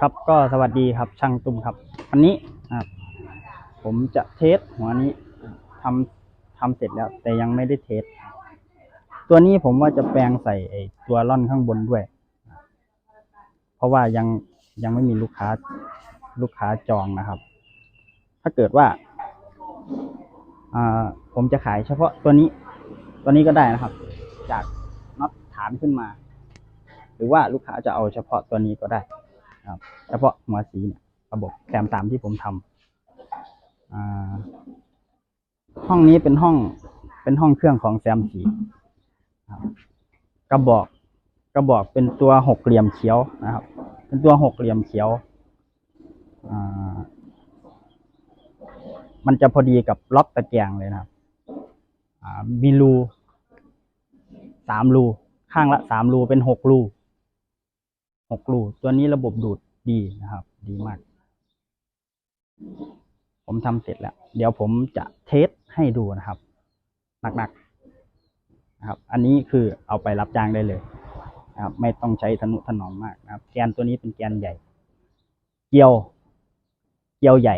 ครับก็สวัสดีครับช่างตุ้มครับ วันนี้ครับผมจะเทสหัวนี้ทำทำเสร็จแล้ว แต่ยังไม่ได้เทส ตัวนี้ผมว่าจะแปลงใส่ไอตัวร่อนข้างบนด้วย เพราะว่ายังยังไม่มีลูกค้าลูกค้าจองนะครับ ถ้าเกิดว่าผมจะขายเฉพาะตัวนี้ ตัวนี้ก็ได้นะครับ จากน็อตฐานขึ้นมา หรือว่าลูกค้าจะเอาเฉพาะตัวนี้ก็ได้ ครับเฉพาะหัวสีเนี่ยระบบแซมตามที่ผมทำอ่าห้องนี้เป็นห้องเป็นห้องเครื่องของแซมสีครับกระบอกกระบอกเป็นตัวหกเหลี่ยมเขียวนะครับ เป็นตัวหกเหลี่ยมเขียวอ่ามันจะพอดีกับล็อกตะแกรงเลยนะครับอ่ามีรูสามรูข้างละสามรูเป็นหกรู หกรูตัวนี้ระบบดูดดีนะครับ ดีมาก ผมทำเสร็จแล้ว เดี๋ยวผมจะเทสให้ดูนะครับหนักๆนะครับ อันนี้คือเอาไปรับจ้างได้เลยนะครับ ไม่ต้องใช้ทนุถนอมมากนะครับ แกนตัวนี้เป็นแกนใหญ่ เกียว เกียวใหญ่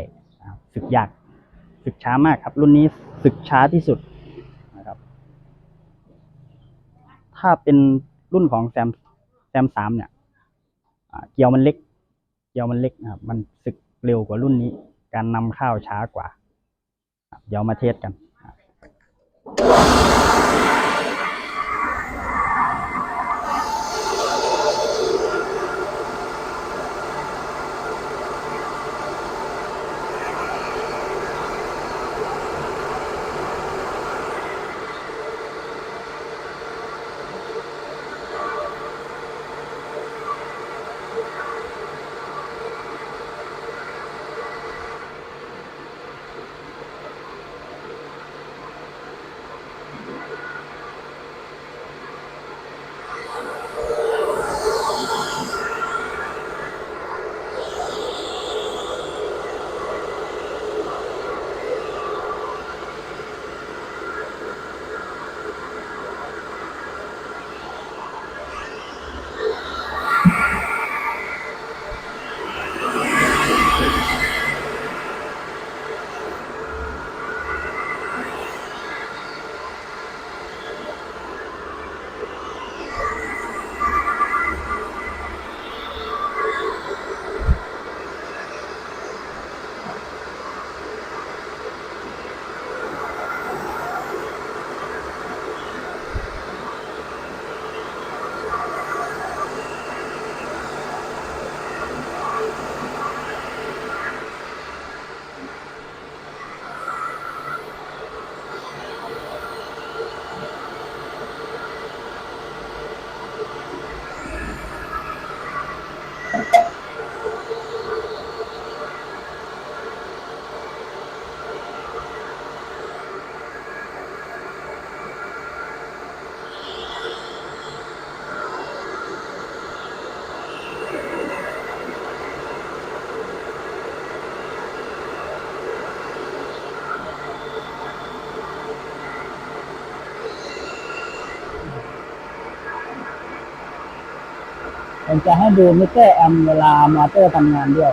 สึกยากสึกช้ามากครับ รุ่นนี้สึกช้าที่สุดนะครับ ถ้าเป็นรุ่นของแซมแซมสามเนี่ย เกียวมันเล็ก เกียวมันเล็กนะครับมันสึกเร็วกว่ารุ่นนี้ การนำเข้าวช้ากว่า เดี๋ยวมาเทสกัน ผมจะให้ดูมิเตอร์แอมเวลามอเตอร์ทำงานด้วย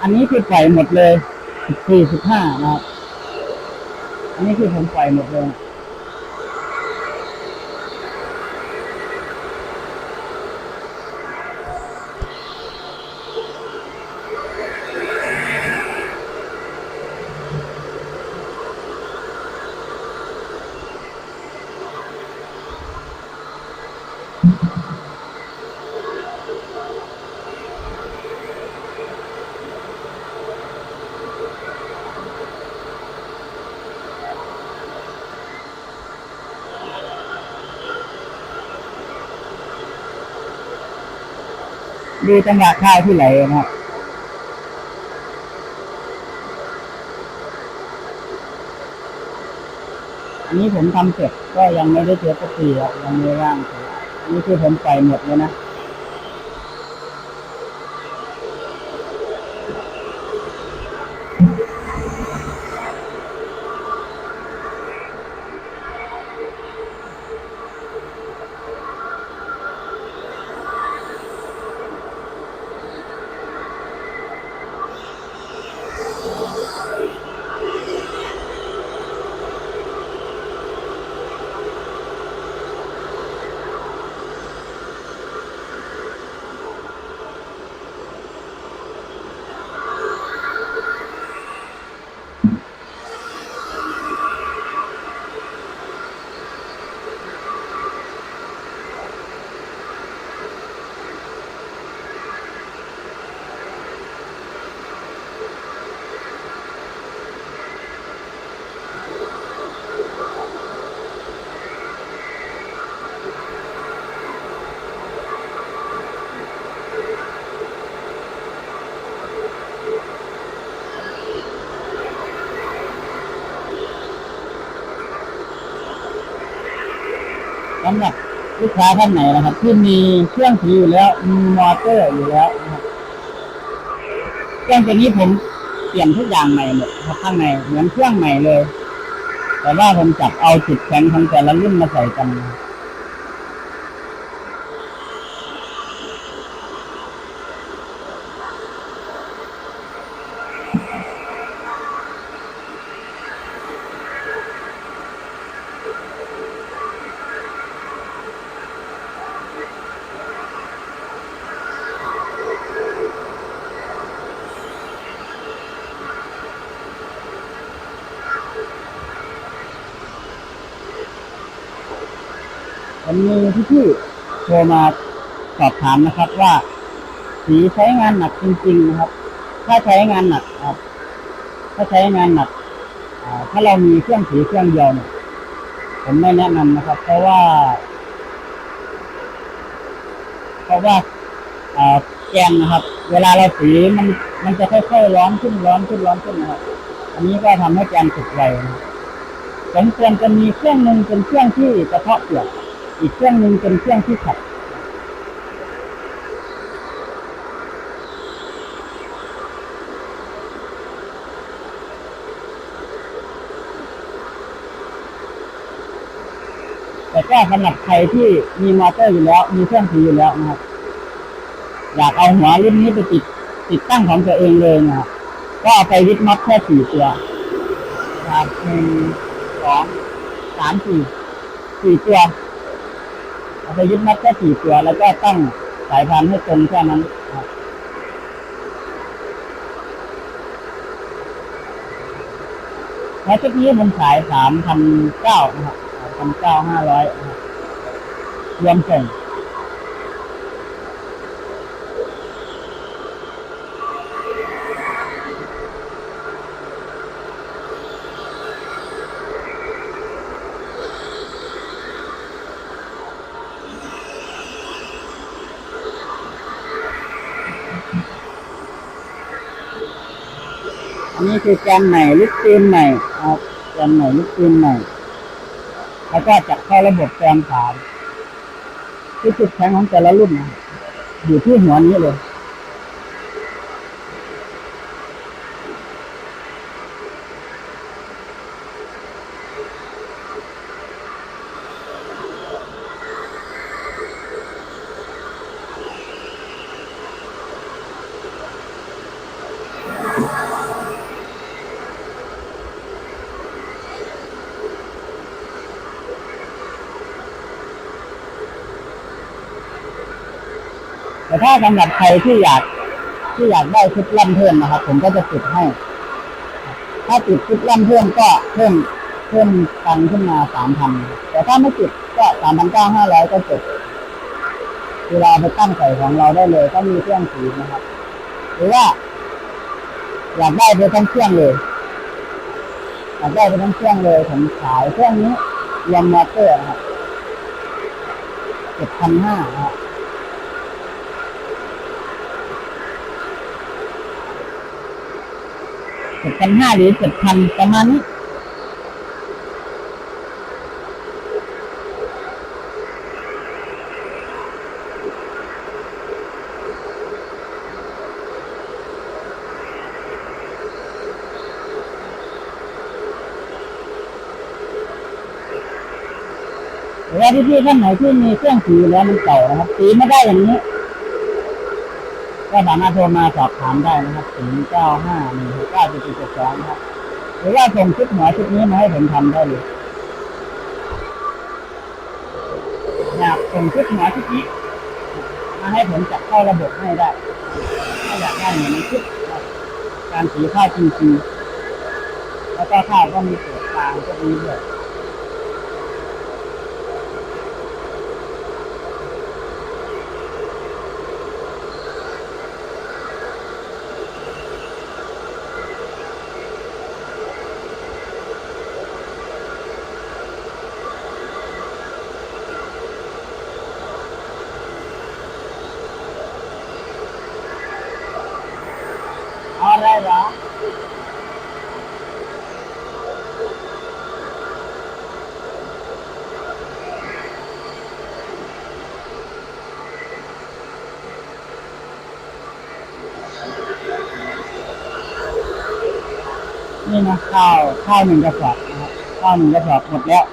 อันนี้คือปล่อยหมดเลยสี่สิบห้านะครับ อันนี้คือผมปล่อยหมดเลย ดูจังหวะข้าวที่ไหลนะครับอันนี้ผมทำเสร็จก็ยังไม่ได้เจอสักทีครับยังไม่ร่างอันนี้คือผมใส่หมดเลยนะ สำหรับลูกค้าท่านไหนนะครับ ที่มีเครื่องสีอยู่แล้วมีมอเตอร์อยู่แล้วนะครับเครื่องตัวนี้ผมเปลี่ยนทุกอย่างใหม่หมดครับข้างในเหมือนเครื่องใหม่เลย แต่ว่าผมจับเอาจุดแข็งของแต่ละรุ่นมาใส่กัน ผมมีพี่ๆโทรมาสอบถามนะครับว่าสีใช้งานหนักจริง ๆ นะครับ ถ้าใช้งานหนักครับ ถ้าใช้งานหนักถ้าเรามีเครื่องสีเครื่องเดียวเนี่ยผมไม่แนะนำนะครับ เพราะว่า เพราะว่าแกนนะครับ เวลาเราสีมันมันจะค่อยๆร้อนขึ้นร้อนขึ้นร้อนขึ้นนะครับ อันนี้ก็ทำให้แกนติดไวนะครับผมควรจะมีเครื่องหนึ่งเป็นเครื่องที่กระเทาะเปลือก อีกเครื่องหนึ่งเป็นเครื่องที่ขัดแต่ก็สำหรับใครที่มีมอเตอร์อยู่แล้ว มีเครื่องสีอยู่แล้วนะครับ อยากเอาหัวรุ่นนี้ไปติดติดตั้งของตัวเองเลยนะครับก็เอาไปวิดน็อตแค่สี่ตัวครับหนึ่งสองสามสี่สี่ตัว เอาไปยึดมัดแค่สี่ตัวแล้วก็ตั้งสายพานให้ตรงแค่นั้นนะครับแล้วชุดนี้ผมขายสามพันเก้านะครับสามพันเก้าห้าร้อยรวมส่ง นี้คือแกนใหม่ลูกปืนใหม่ครับแกนใหม่ลูกปืนใหม่ แล้วก็จะเข้าระบบแกนฐานที่จุดแข็งของแต่ละรุ่นอยู่ที่หัวนี้เลย แต่ถ้าสำหรับใครที่อยากที่อยากได้ชุดล่ำเพิ่มนะครับ ผมก็จะติดให้ ถ้าติดชุดล่ำเพิ่มก็เพิ่มเพิ่มตังขึ้นมาสามพันแต่ถ้าไม่ติดก็สามพันเก้าห้าร้อยก็จบเวลาไปตั้งใส่ของเราได้เลย ก็มีเครื่องสีนะครับ หรือว่า อยากได้ไปทั้งเครื่องเลยอยากได้ไปทั้งเครื่องเลยผมขายเครื่องนี้รวมมอเตอร์ครับเจ็ดพันห้าครับ จ็ดพันห้าหรือเจ็ดพันประมาณนี้หรือว่าพี่ๆท่านไหนที่มีเครื่องสีอแล้วมันเก่านะครับสีไม่ได้อย่างนี้ ก็สามารถโทรมาสอบถามได้นะครับถึงเก้าห้าหนึ่งหกเก้าจุดจุดสองนะครับ หรือว่าส่งชุดหัวชุดนี้มาให้ผมทำได้เลยอยากส่งชุดหัวชุดนี้มาให้ผมจับเข้าระบบให้ได้ ถ้าอยากได้เหมือนในชุดการสีผ้าจริงๆแล้วก็ผ้าวก็มีเปิดกลางพวกนี้ด้วย ஆறாயிரா นี่นะข้าวข้าวหนึ่งกระสอบนะครับข้าวหนึ่งกระสอบหมดแล้ว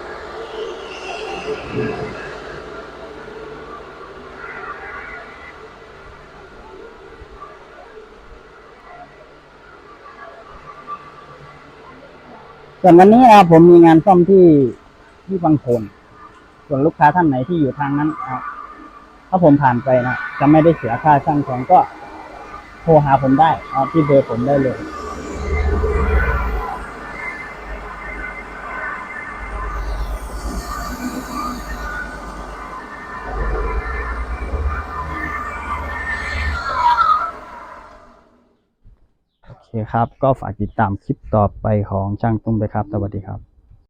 ส่วนวันนี้นะครับผมมีงานซ่อมที่ที่บางโคนส่วนลูกค้าท่านไหนที่อยู่ทางนั้นนะครับถ้าผมผ่านไปนะจะไม่ได้เสียค่าช่างแข็งก็โทรหาผมได้ที่เบอร์ผมได้เลย คครับ ก็ฝากติดตามคลิปต่อไปของช่างตุ้มด้วยครับ สวัสดีครับ